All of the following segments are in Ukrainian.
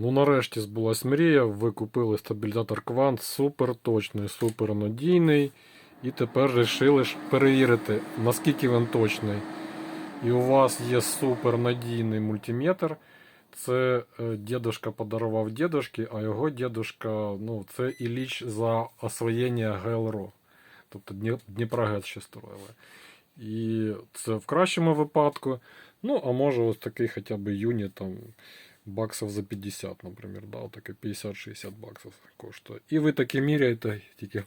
Ну, нарешті збулась мрія. Ви купили стабілізатор Quant супер точний, супер надійний. І тепер вирішили перевірити, наскільки він точний. І у вас є супер надійний мультиметр. Це е, дедушка подарував дедушки, а його дедушка, ну, це Ілліч за освоєння ГЛРО. Тобто Дні- Дніпрогет ще строїли. І це в кращому випадку. Ну, а може ось такий хоча б юні там баксів за 50, наприклад, да, таке 50-60 баксів коштує. І ви таке міряєте, тільки.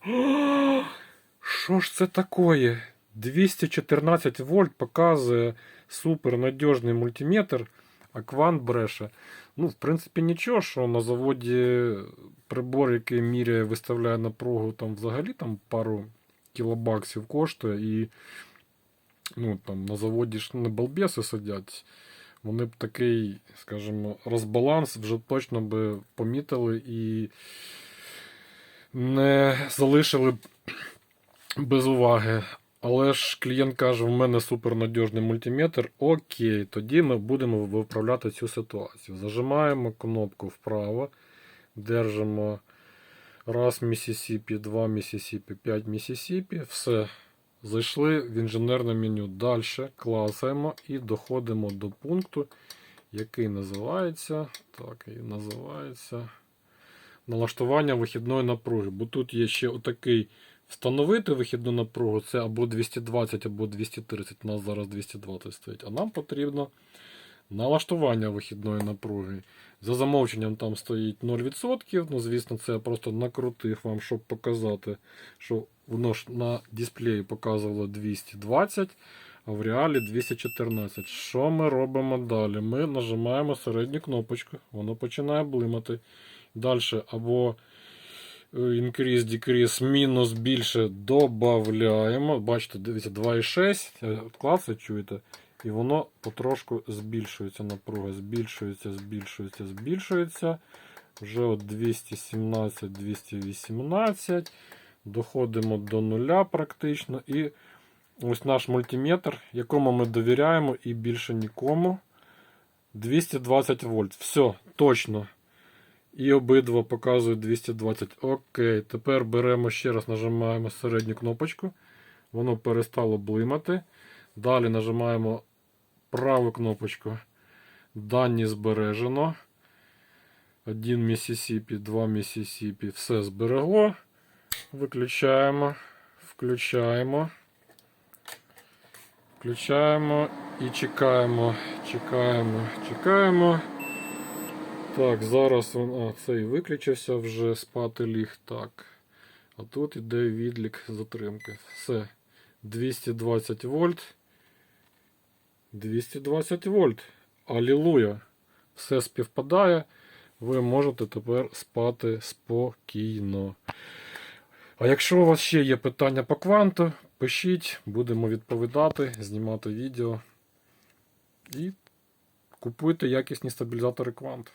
Що ж це таке? 214 вольт показує супернадіжний мультиметр, а квант бреше. Ну, в принципі, нічого, що на заводі прибор, який міряє, виставляє напругу, там взагалі там пару кілобаксів коштує, і ну, там, на заводі ж не балбеси сидять. Вони б такий, скажімо, розбаланс вже точно би помітили і не залишили б без уваги. Але ж клієнт каже, в мене супернадіжний мультиметр. Окей, тоді ми будемо виправляти цю ситуацію. Зажимаємо кнопку вправо, держимо раз Місісіпі, два Місісіпі, 5 Місісіпі. Все. Зайшли в інженерне меню. Далі класаємо і доходимо до пункту, який називається. Так, і називається налаштування вихідної напруги. Бо тут є ще отакий встановити вихідну напругу. Це або 220, або 230. У нас зараз 220 стоїть. А нам потрібно налаштування вихідної напруги. За замовченням там стоїть 0%. Ну, звісно, це я просто накрутив вам, щоб показати, що воно ж на дисплеї показувало 220, а в реалі 214. Що ми робимо далі? Ми нажимаємо середню кнопочку, воно починає блимати. Далі або е, increase, decrease, мінус більше додаємо. Бачите, дивіться, 2,6. е, чуєте? І воно потрошку збільшується напруга. Збільшується, збільшується, збільшується. Вже от 217, 218. Доходимо до нуля практично. І ось наш мультиметр, якому ми довіряємо і більше нікому. 220 вольт. Все, точно. І обидва показують 220. Окей. Тепер беремо ще раз, нажимаємо середню кнопочку. Воно перестало блимати. Далі нажимаємо праву кнопочку. Дані збережено. 1 Місісіпі, 2 Місісіпі. Все зберегло. Виключаємо. Включаємо. Включаємо і чекаємо. Чекаємо, чекаємо. Так, зараз він. А, цей виключився вже спати ліг. Так. А тут іде відлік затримки. Все. 220 вольт. 220 вольт. Алілуя. Все співпадає. Ви можете тепер спати спокійно. А якщо у вас ще є питання по кванту, пишіть, будемо відповідати, знімати відео. І купуйте якісні стабілізатори квант.